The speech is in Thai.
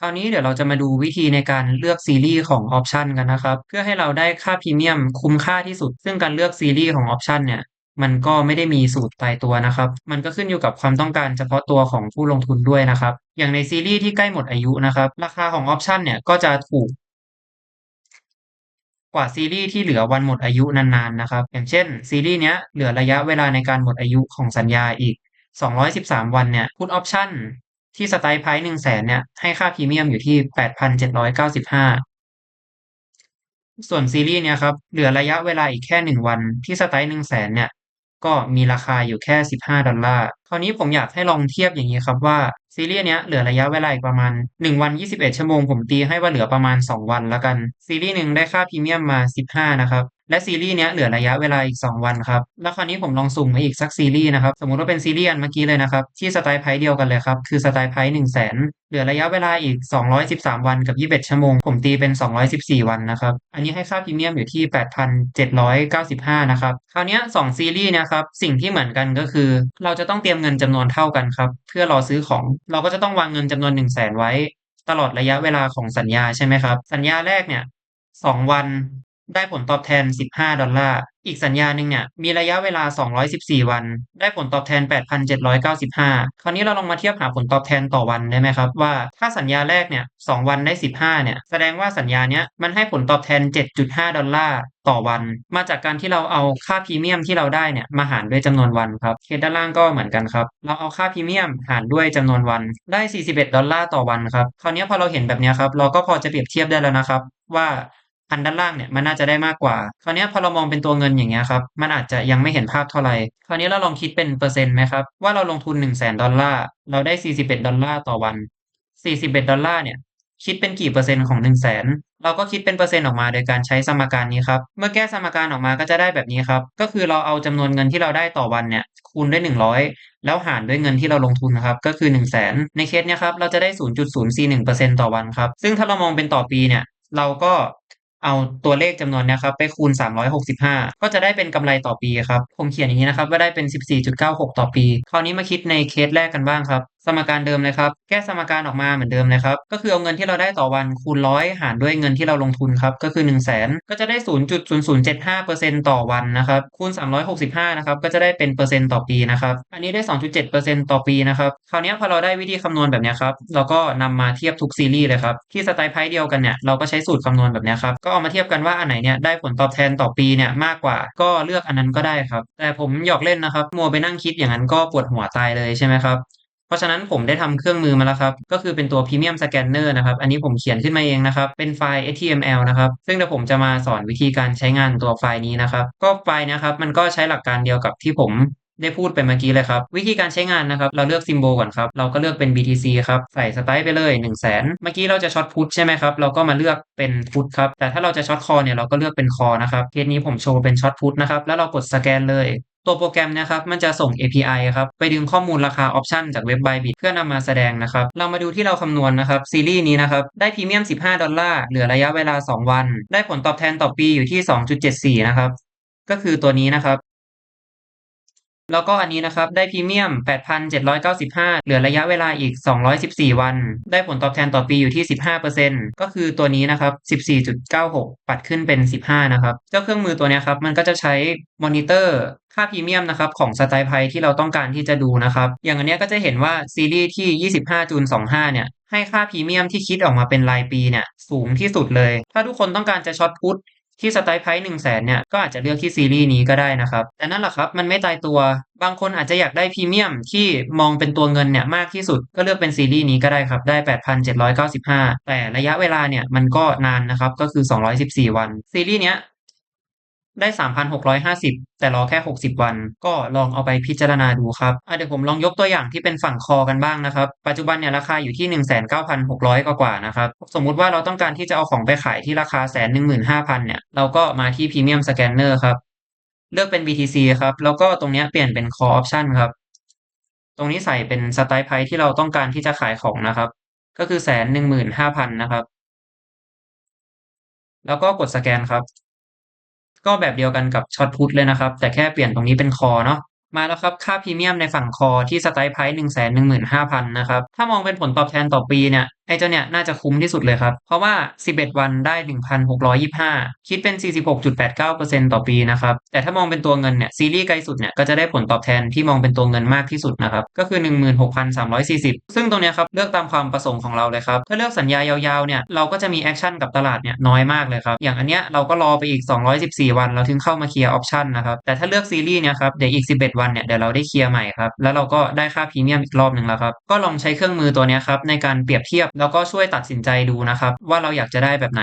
คราวนี้เดี๋ยวเราจะมาดูวิธีในการเลือกซีรีส์ของออปชันกันนะครับ เพื่อให้เราได้ค่าพรีเมียมคุ้มค่าที่สุด ซึ่งการเลือกซีรีส์ของออปชันเนี่ยมันก็ไม่ได้มีสูตรตายตัวนะครับ มันก็ขึ้นอยู่กับความต้องการเฉพาะตัวของผู้ลงทุนด้วยนะครับ อย่างในซีรีส์ที่ใกล้หมดอายุนะครับ ราคาของออปชันเนี่ยก็จะถูก กว่าซีรีส์ที่เหลือวันหมดอายุนานๆนะครับ อย่างเช่น ซีรีส์เนี้ยเหลือระยะเวลาในการหมดอายุของสัญญาอีก 213 วันเนี่ยพุทออปชัน ที่สไตล์ไพร์หนึ่งแสนเนี่ย ให้ค่าพรีเมียมอยู่ที่8,795ส่วนซีรีส์เนี่ยครับ เหลือระยะเวลาอีกแค่หนึ่งวันที่สไตล์หนึ่งแสนเนี่ย ก็มีราคาอยู่แค่15ดอลลาร์คราวนี้ผมอยากให้ลองเทียบอย่างนี้ครับว่าซีรีส์เนี้ยเหลือระยะเวลาอีกประมาณ1วัน21ชั่วโมงผมตีให้ว่าเหลือประมาณ2วันแล้วกัน ซีรีส์หนึ่งได้ค่าพรีเมียมมา15นะครับ และซีรีส์เนี้ยเหลือระยะเวลาอีก 2 วันครับ แล้วคราวนี้ผมลองสุ่มมาอีกสักซีรีส์นะครับ สมมติว่าเป็นซีรีส์อันเมื่อกี้เลยนะครับ ที่สไตล์ไพร์เดียวกันเลยครับ คือสไตล์ไพร์1 0 0 0 0แสนเหลือระยะเวลาอีก 213 วันกับ 21 ชั่วโมง ผมตีเป็น 214 วันนะครับ อันนี้ให้ค่าพรีเมียมอยู่ที่ 8,795 นะครับ คราวนี้2ซีรีส์นะครับ สิ่งที่เหมือนกันก็คือ เราจะต้องเตรียมเงินจำนวนเท่ากันครับ เพื่อรอซื้อของ เราก็จะต้องวางเงินจำนวน 1 0 0 0 0แสนไว้ ตลอดระยะเวลาของสัญญาใช่ไหมครับ สัญญาแรกเนี่ย2วัน ได้ผลตอบแทน 15 ดอลลาร์ อีกสัญญาหนึ่งเนี่ย มีระยะเวลา 214 วัน ได้ผลตอบแทน 8,795 คราวนี้เราลองมาเทียบหาผลตอบแทนต่อวันได้ไหมครับ ว่าถ้าสัญญาแรกเนี่ย 2 วันได้ 15 เนี่ย แสดงว่าสัญญาเนี้ยมันให้ผลตอบแทน 7.5 ดอลลาร์ต่อวัน มาจากการที่เราเอาค่าพรีเมียมที่เราได้เนี่ยมาหารด้วยจำนวนวันครับเคสด้านล่างก็เหมือนกันครับ เราเอาค่าพรีเมียมหารด้วยจำนวนวัน ได้ 41 ดอลลาร์ต่อวันครับ คราวนี้พอเราเห็นแบบนี้ครับ เราก็พอจะเปรียบเทียบได้แล้วนะครับ ว่า อันด้านล่างเนี่ยมันน่าจะได้มากกว่า คราวนี้พอเรามองเป็นตัวเงินอย่างเงี้ยครับ มันอาจจะยังไม่เห็นภาพเท่าไหร่ คราวนี้เราลองคิดเป็นเปอร์เซ็นต์ไหมครับ ว่าเราลงทุน 1 0 0 0 0แสนดอลลาร์ เราได้ 41 ดอลลาร์ต่อวัน 41 ดอลลาร์เนี่ย คิดเป็นกี่เปอร์เซ็นต์ของ1 0 0 0 0แสนเราก็คิดเป็นเปอร์เซ็นต์ออกมาโดยการใช้สมการนี้ครับ เมื่อแก้สมการออกมาก็จะได้แบบนี้ครับ ก็คือเราเอาจำนวนเงินที่เราได้ต่อวันเนี่ยคูณด้วย 100 แล้วหารด้วยเงินที่เราลงทุนครับ ก็คือ 1 0 0 0 0แสนในเคสเนี้ยครับ เราจะได้ 0.041%ต่อวันครับ ซึ่งถ้าเรามองเป็นต่อปีเนี่ย เราก็ เอาตัวเลขจำนวนนะครับไปคูณ 365 ก็จะได้เป็นกำไรต่อปีครับ ผมเขียนอย่างนี้นะครับว่าได้เป็น 14.96 ต่อปี คราวนี้มาคิดในเคสแรกกันบ้างครับสมการเดิมเลยครับ แก้สมการออกมาเหมือนเดิมเลยครับ ก็คือเอาเงินที่เราได้ต่อวันคูณร้อยหารด้วยเงินที่เราลงทุนครับ ก็คือ1 0 0 0 0แสนก็จะได้ 0.0075%ต่อวันนะครับ คูณ 365 นะครับ ก็จะได้เป็นเปอร์เซ็นต์ต่อปีนะครับ อันนี้ได้ 2.7%ต่อปีนะครับ คราวนี้พอเราได้วิธีคำนวณแบบนี้ครับ เราก็นำมาเทียบทุกซีรีส์เลยครับ ที่สไตล์ไพ่เดียวกันเนี่ย เราก็ใช้สูตรคำนวณแบบนี้ครับ ก็เอามาเทียบกันว่าอันไหนเนี่ยได้ผลตอบแทนต่อปีเนี่ยมากกว่า ก็เลือกอันนั้นก็ได้ครับ แต่ผมหยอกเล่นนะครับ มัวไปนั่งคิดอย่างนั้นก็ปวดหัวตายเลยใช่ไหมครับ เพราะฉะนั้นผมได้ทำเครื่องมือมาแล้วครับ ก็คือเป็นตัว Premium Scanner นะครับ อันนี้ผมเขียนขึ้นมาเองนะครับ เป็นไฟล์ HTML นะครับ ซึ่งเดี๋ยวผมจะมาสอนวิธีการใช้งานตัวไฟล์นี้นะครับ ก็ไฟล์นะครับ มันก็ใช้หลักการเดียวกับที่ผมได้พูดไปเมื่อกี้เลยครับ วิธีการใช้งานนะครับ เราเลือกซิมโบลก่อนครับ เราก็เลือกเป็น BTC ครับใส่สไตล์ไปเลย1 0 0 0 0แสนเมื่อกี้เราจะช็อตพุทใช่ไหมครับ เราก็มาเลือกเป็นพุทครับ แต่ถ้าเราจะช็อตคอเนี่ยเราก็เลือกเป็นคอนะครับเคสนี้ผมโชว์เป็นช็อตพุทนะครับแล้วเรากดสแกนเลย ตัวโปรแกรมนะครับมันจะส่ง API ครับไปดึงข้อมูลราคาออปชันจากเว็บ Bybit เพื่อนำมาแสดงนะครับ เรามาดูที่เราคำนวณนะครับ ซีรีส์นี้นะครับ ได้พรีเมียม 15 ดอลลาร์ เหลือระยะเวลา 2 วัน ได้ผลตอบแทนต่อปีอยู่ที่ 2.74 นะครับ ก็คือตัวนี้นะครับ แล้วก็อันนี้นะครับได้พรีเมียม 8,795 เหลือระยะเวลาอีก 214 วัน ได้ผลตอบแทนต่อปีอยู่ที่ 15%ก็คือตัวนี้นะครับ 14.96 ปัดขึ้นเป็น 15 นะครับ เจ้าเครื่องมือตัวนี้ครับมันก็จะใช้มอนิเตอร์ค่าพรีเมียมนะครับของสไตล์ไพที่เราต้องการที่จะดูนะครับ อย่างอันนี้ก็จะเห็นว่าซีรีส์ที่ 25 จูน 25 เนี่ยให้ค่าพรีเมียมที่คิดออกมาเป็นรายปีเนี่ยสูงที่สุดเลย ถ้าทุกคนต้องการจะช็อตพุท ที่สไตล์ไพ่หนึ่งแสนเนี่ยก็อาจจะเลือกที่ซีรีส์นี้ก็ได้นะครับ แต่นั่นแหละครับมันไม่ตายตัว บางคนอาจจะอยากได้พรีเมียมที่มองเป็นตัวเงินเนี่ยมากที่สุดก็เลือกเป็นซีรีส์นี้ก็ได้ครับ ได้ 8,795 แต่ระยะเวลาเนี่ยมันก็นานนะครับก็คือ 214 วัน ซีรีส์เนี้ย ได้3,650แต่รอแค่60วัน ก็ลองเอาไปพิจารณาดูครับเดี๋ยวผมลองยกตัวอย่างที่เป็นฝั่งคอกันบ้างนะครับ ปัจจุบันเนี่ยราคาอยู่ที่19,600กว่ากว่านะครับ สมมุติว่าเราต้องการที่จะเอาของไปขายที่ราคาแสนหนึ่งหมื่นห้าพันเนี่ย เราก็มาที่ Premium Scanner ครับ เลือกเป็น BTC ครับ แล้วก็ตรงนี้เปลี่ยนเป็น Call Option ครับ ตรงนี้ใส่เป็นสไตล์ไพที่เราต้องการที่จะขายของนะครับ ก็คือแสนหนึ่งหมื่นห้าพันนะครับ แล้วก็กดสแกนครับ ก็แบบเดียวกันกับช็อตพุทเลยนะครับ แต่แค่เปลี่ยนตรงนี้เป็นคอเนาะ มาแล้วครับ ค่าพรีเมียมในฝั่งคอที่สไตล์ไพร์หนึ่งแสนหนึ่งหมื่นห้าพันนะครับ ถ้ามองเป็นผลตอบแทนต่อปีเนี่ย ไอ้เจ้าเนี่ยน่าจะคุ้มที่สุดเลยครับ เพราะว่า 11 วันได้ 1,625 คิดเป็น 46.89%ต่อปีนะครับ แต่ถ้ามองเป็นตัวเงินเนี่ย ซีรีส์ไกลสุดเนี่ย ก็จะได้ผลตอบแทนที่มองเป็นตัวเงินมากที่สุดนะครับ ก็คือ 16,340 ซึ่งตรงเนี้ยครับ เลือกตามความประสงค์ของเราเลยครับ ถ้าเลือกสัญญายาวๆเนี่ย เราก็จะมีแอคชั่นกับตลาดเนี่ยน้อยมากเลยครับ อย่างอันเนี้ยเราก็รอไปอีก 214 วันเราถึงเข้ามาเคลียร์ออปชั่นนะครับ แต่ถ้าเลือกซีรีส์เนี่ยครับเดี๋ยวอีก 11วันเนี่ยเดี๋ยวเราได้เคลียร์ใหม่ครับแล้วเราก็ได้ค่าพรีเมียมอีกรอบหนึ่งแล้วครับก็ลองใช้เครื่องมือตัวนี้ครับในการเปรียบเทียบแล้วก็ช่วยตัดสินใจดูนะครับว่าเราอยากจะได้แบบไหน